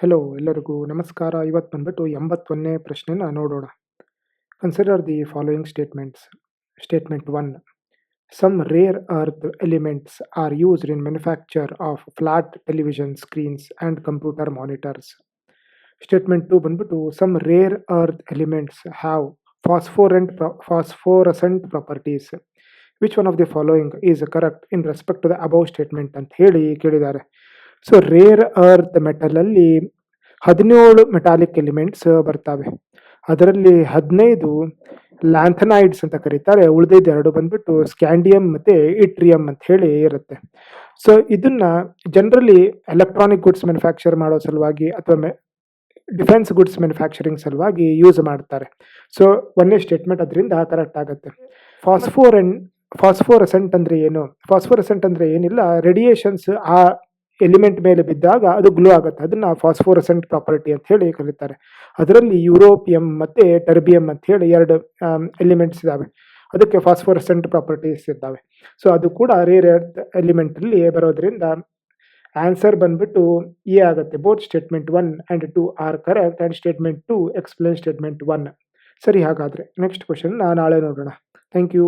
Hello ಎಲ್ಲರಿಗೂ ನಮಸ್ಕಾರ. ಇವತ್ತು ಬಂದ್ಬಿಟ್ಟು ಎಂಬತ್ತೊಂದನೇ ಪ್ರಶ್ನೆನ ನೋಡೋಣ. Consider the following statements statement one some rare earth elements are used in manufacture of flat television screens and computer monitors statement two ಬಂದ್ಬಿಟ್ಟು some rare earth elements have phosphorent phosphorescent properties which one of the following is correct in respect to the above statement ಅಂತ ಹೇಳಿ ಕೇಳಿದ್ದಾರೆ. So rare earth ಮೆಟಲಲ್ಲಿ ಹದಿನೇಳು metallic elements ಬರ್ತವೆ. ಅದರಲ್ಲಿ ಹದಿನೈದು ಲ್ಯಾಂಥನಾಯ್ಡ್ಸ್ ಅಂತ ಕರೀತಾರೆ. ಉಳಿದೈದು ಎರಡು ಬಂದ್ಬಿಟ್ಟು ಸ್ಕ್ಯಾಂಡಿಯಂ ಮತ್ತೆ ಇಟ್ರಿಯಂ ಅಂತ ಹೇಳಿ ಇರುತ್ತೆ. ಸೊ ಇದನ್ನ ಜನರಲಿ ಎಲೆಕ್ಟ್ರಾನಿಕ್ ಗುಡ್ಸ್ ಮ್ಯಾನುಫ್ಯಾಕ್ಚರ್ ಮಾಡೋ ಸಲುವಾಗಿ ಅಥವಾ ಡಿಫೆನ್ಸ್ ಗುಡ್ಸ್ ಮ್ಯಾನುಫ್ಯಾಕ್ಚರಿಂಗ್ ಸಲುವಾಗಿ ಯೂಸ್ ಮಾಡ್ತಾರೆ. ಸೊ ಒಂದೇ ಸ್ಟೇಟ್ಮೆಂಟ್ ಅದರಿಂದ ಕರೆಕ್ಟ್ ಆಗುತ್ತೆ. ಫಾಸ್ಫೋರ್ ಫಾಸ್ಫೋರೆನ್ ಫಾಸ್ಫೋರಸೆಂಟ್ ಅಂದ್ರೆ ಏನು? ಫಾಸ್ಫೋರಸೆಂಟ್ ಅಂದ್ರೆ ಏನಿಲ್ಲ ರೇಡಿಯೇಷನ್ಸ್ ಆ ಎಲಿಮೆಂಟ್ ಮೇಲೆ ಬಿದ್ದಾಗ ಅದು ಗ್ಲೋ ಆಗುತ್ತೆ. ಅದನ್ನ ಫಾಸ್ಫೋರಸೆಂಟ್ ಪ್ರಾಪರ್ಟಿ ಅಂತ ಹೇಳಿ ಕರೀತಾರೆ. ಅದರಲ್ಲಿ ಯುರೋಪಿಯಂ ಮತ್ತೆ ಟರ್ಬಿಯಂ ಅಂತ ಹೇಳಿ ಎರಡು ಎಲಿಮೆಂಟ್ಸ್ ಇದ್ದಾವೆ ಅದಕ್ಕೆ ಫಾಸ್ಫೋರಸೆಂಟ್ ಪ್ರಾಪರ್ಟೀಸ್ ಇದ್ದಾವೆ. ಸೊ ಅದು ಕೂಡ ರೇರ್ ಎರ್ತ್ ಎಲಿಮೆಂಟ್ ಅಲ್ಲಿ ಬರೋದ್ರಿಂದ ಆನ್ಸರ್ ಬಂದ್ಬಿಟ್ಟು ಎ ಆಗುತ್ತೆ. Both statement one and two are correct and statement two explain statement one ಸರಿ, ಹಾಗಾದರೆ ನೆಕ್ಸ್ಟ್ ಕ್ವಶನ್ ನಾಳೆ ನೋಡೋಣ. Thank you